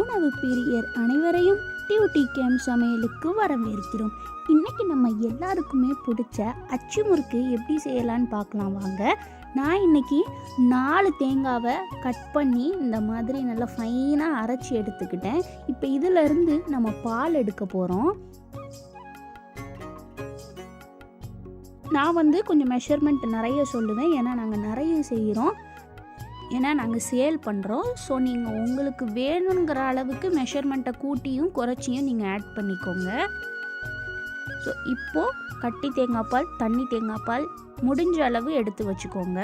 உணவு பிரியர் அனைவரையும் டியூட்டி கேம் சமையலுக்கு வரவேற்கிறோம். இன்னைக்கு நம்ம எல்லாருக்குமே பிடிச்ச அச்சு முறுக்கு எப்படி செய்யலான்னு பார்க்கலாம் வாங்க. நான் இன்னைக்கு நாலு தேங்காவை கட் பண்ணி இந்த மாதிரி நல்லா ஃபைனாக அரைச்சி எடுத்துக்கிட்டேன். இப்போ இதிலிருந்து நம்ம பால் எடுக்க போகிறோம் நான் வந்து கொஞ்சம் மெஷர்மெண்ட் நிறைய சொல்லுவேன். ஏன்னா நாங்கள் நிறைய செய்கிறோம் ஏன்னா நாங்கள் சேல் பண்ணுறோம் ஸோ நீங்கள் உங்களுக்கு வேணுங்கிற அளவுக்கு மெஷர்மெண்ட்டை கூட்டியும் குறைச்சியும் நீங்கள் ஆட் பண்ணிக்கோங்க. ஸோ இப்போது கட்டி தேங்காய் பால் தண்ணி தேங்காய் பால் முடிஞ்ச அளவு எடுத்து வச்சுக்கோங்க.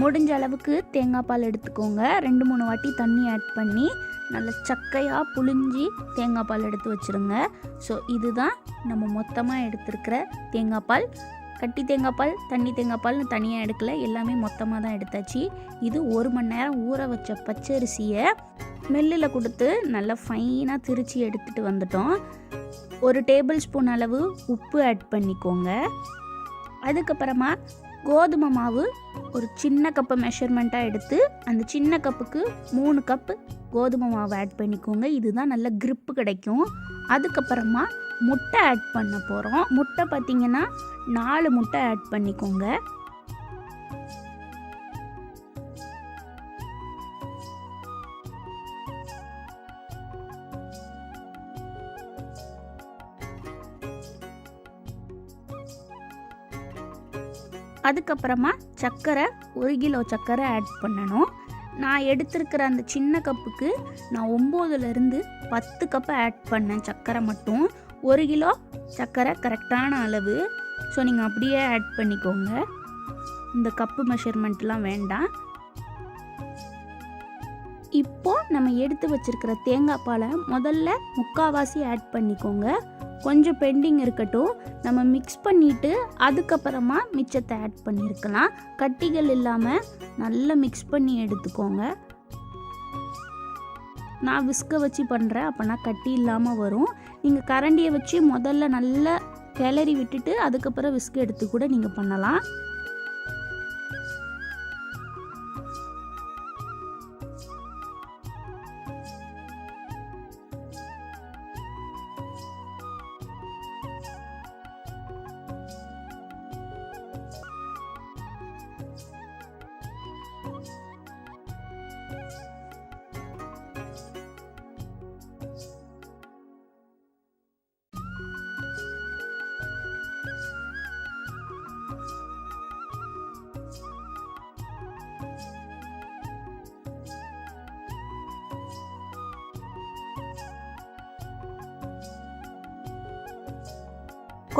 முடிஞ்ச அளவுக்கு தேங்காய் பால் எடுத்துக்கோங்க. ரெண்டு மூணு வாட்டி தண்ணி ஆட் பண்ணி நல்லா சக்கையாக புழிஞ்சி தேங்காய் பால் எடுத்து வச்சுருங்க. ஸோ இதுதான் நம்ம மொத்தமாக எடுத்துருக்கிற தேங்காய் பால். கட்டி தேங்காய் பால் தண்ணி தேங்காய் பால் தனியாக எடுக்கல. எல்லாமே மொத்தமாக தான் எடுத்தாச்சு. இது ஒரு மணி நேரம் ஊற வச்ச பச்சரிசியை மில்லில் கொடுத்து நல்லா ஃபைனாக திரித்து எடுத்துகிட்டு வந்துட்டோம். ஒரு டேபிள் ஸ்பூன் அளவு உப்பு ஆட் பண்ணிக்கோங்க. அதுக்கப்புறமா கோதுமை மாவு ஒரு சின்ன கப்பு மெஷர்மெண்ட்டாக எடுத்து அந்த சின்ன கப்புக்கு மூணு கப்பு கோதுமை மாவு ஆட் பண்ணிக்கோங்க. இதுதான் நல்ல க்ரிப்பு கிடைக்கும். அதுக்கப்புறமா முட்டை ஆட் பண்ண போகிறோம் முட்டை பார்த்திங்கன்னா நாலு முட்டை ஆட் பண்ணிக்கோங்க. அதுக்கப்புறமா சர்க்கரை ஒரு கிலோ சர்க்கரை ஆட் பண்ணணும். நான் எடுத்திருக்கிற அந்த சின்ன கப்புக்கு நான் ஒம்போதுலேருந்து பத்து கப்பு ஆட் பண்ணேன் சர்க்கரை மட்டும். ஒரு கிலோ சர்க்கரை கரெக்டான அளவு. ஸோ நீங்கள் அப்படியே ஆட் பண்ணிக்கோங்க. இந்த கப்பு மெஷர்மெண்ட்லாம் வேண்டாம். இப்போ நம்ம எடுத்து வச்சிருக்கிற தேங்காய் பாலை முதல்ல முக்காவாசி ஆட் பண்ணிக்கோங்க. கொஞ்சம் பெண்டிங் இருக்கட்டும் நம்ம மிக்ஸ் பண்ணிவிட்டு அதுக்கப்புறமா மிச்சத்தை ஆட் பண்ணியிருக்கலாம் கட்டிகள் இல்லாமல் நல்லா மிக்ஸ் பண்ணி எடுத்துக்கோங்க. நான் விஸ்கை வச்சு பண்ணுறேன் அப்போனா கட்டி இல்லாமல் வரும். நீங்கள் கரண்டியை வச்சு முதல்ல நல்லா கிளறி விட்டுட்டு அதுக்கப்புறம் விஸ்க் எடுத்து கூட நீங்கள் பண்ணலாம்.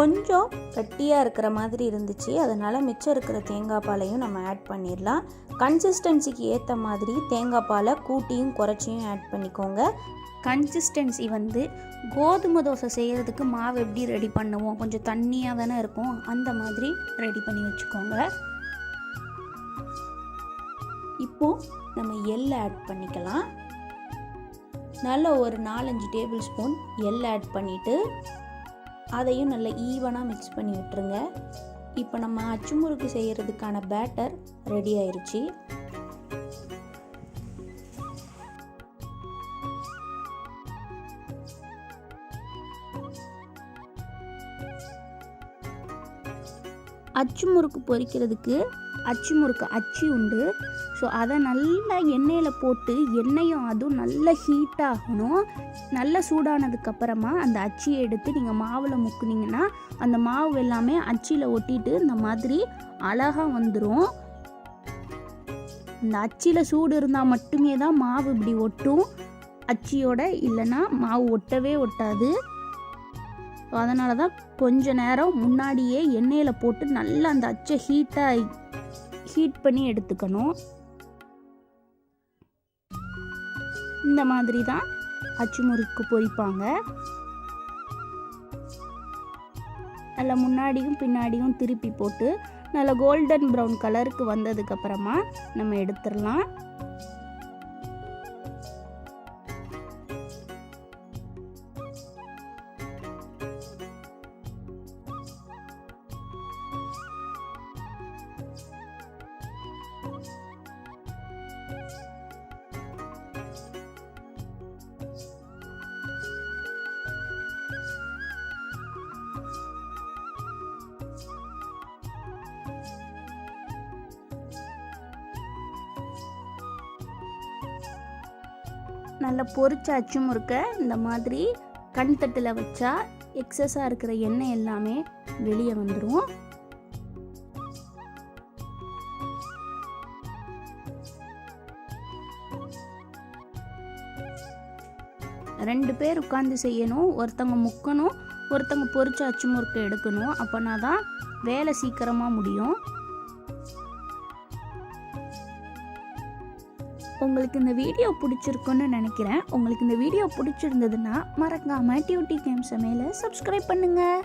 கொஞ்சம் கட்டியாக இருக்கிற மாதிரி இருந்துச்சு. அதனால் மிச்சம் இருக்கிற தேங்காய் பாலையும் நம்ம ஆட் பண்ணிடலாம். கன்சிஸ்டன்சிக்கு ஏற்ற மாதிரி தேங்காய் பாலை கூட்டியும் குறைச்சியும் ஆட் பண்ணிக்கோங்க. கன்சிஸ்டன்சி வந்து கோதுமை தோசை செய்கிறதுக்கு மாவு எப்படி ரெடி பண்ணுவோம்? கொஞ்சம் தண்ணியாக தானே இருக்கும். அந்த மாதிரி ரெடி பண்ணி வச்சுக்கோங்க. இப்போது நம்ம எள்ளை ஆட் பண்ணிக்கலாம். நல்ல ஒரு நாலஞ்சு டேபிள் ஸ்பூன் எள் ஆட் பண்ணிவிட்டு அதையும் நல்லா ஈவனாக மிக்ஸ் பண்ணி விட்டுருங்க. இப்போ நம்ம அச்சு முறுக்கு செய்கிறதுக்கான பேட்டர் ரெடி ஆயிடுச்சு அச்சு முறுக்கு பொரிக்கிறதுக்கு அச்சு முறுக்கு அச்சு உண்டு. ஸோ அதை நல்லா எண்ணெயில் போட்டு எண்ணெயும் அதுவும் நல்லா ஹீட் ஆகணும். நல்லா சூடானதுக்கு அப்புறமா அந்த அச்சியை எடுத்து நீங்கள் மாவில் முக்குனிங்கன்னா அந்த மாவு எல்லாமே அச்சியில் ஒட்டிட்டு இந்த மாதிரி அழகாக வந்துடும் இந்த அச்சியில் சூடு இருந்தால் மட்டுமே தான் மாவு இப்படி ஒட்டும். அச்சியோட இல்லைன்னா மாவு ஒட்டவே ஒட்டாது. அதனால தான் கொஞ்ச நேரம் முன்னாடியே எண்ணெயில் போட்டு நல்லா அந்த அச்சை ஹீட்டாக ஹீட் பண்ணி எடுத்துக்கணும். இந்த மாதிரி தான் அச்சு முறுக்கு பொரிப்பாங்க. நல்லா முன்னாடியும் பின்னாடியும் திருப்பி போட்டு நல்லா கோல்டன் ப்ரௌன் கலருக்கு வந்ததுக்கப்புறமா நம்ம எடுத்துடலாம். நல்லா பொறிச்ச அச்சு முறுக்க இந்த மாதிரி கண் தட்டில் வச்சா எக்ஸஸாக இருக்கிற எண்ணெய் எல்லாமே வெளியே வந்துடும் ரெண்டு பேர் உட்காந்து செய்யணும். ஒருத்தவங்க முக்கணும் ஒருத்தவங்க பொறிச்ச அச்சு முறுக்க எடுக்கணும். அப்போனா தான் வேலை சீக்கிரமாக முடியும். உங்களுக்கு இந்த வீடியோ பிடிச்சிருக்குன்னு நினைக்கிறேன். உங்களுக்கு இந்த வீடியோ பிடிச்சிருந்ததுன்னா மறக்காமல் டியூட்டி கேம் சமையலை சப்ஸ்கிரைப் பண்ணுங்கள்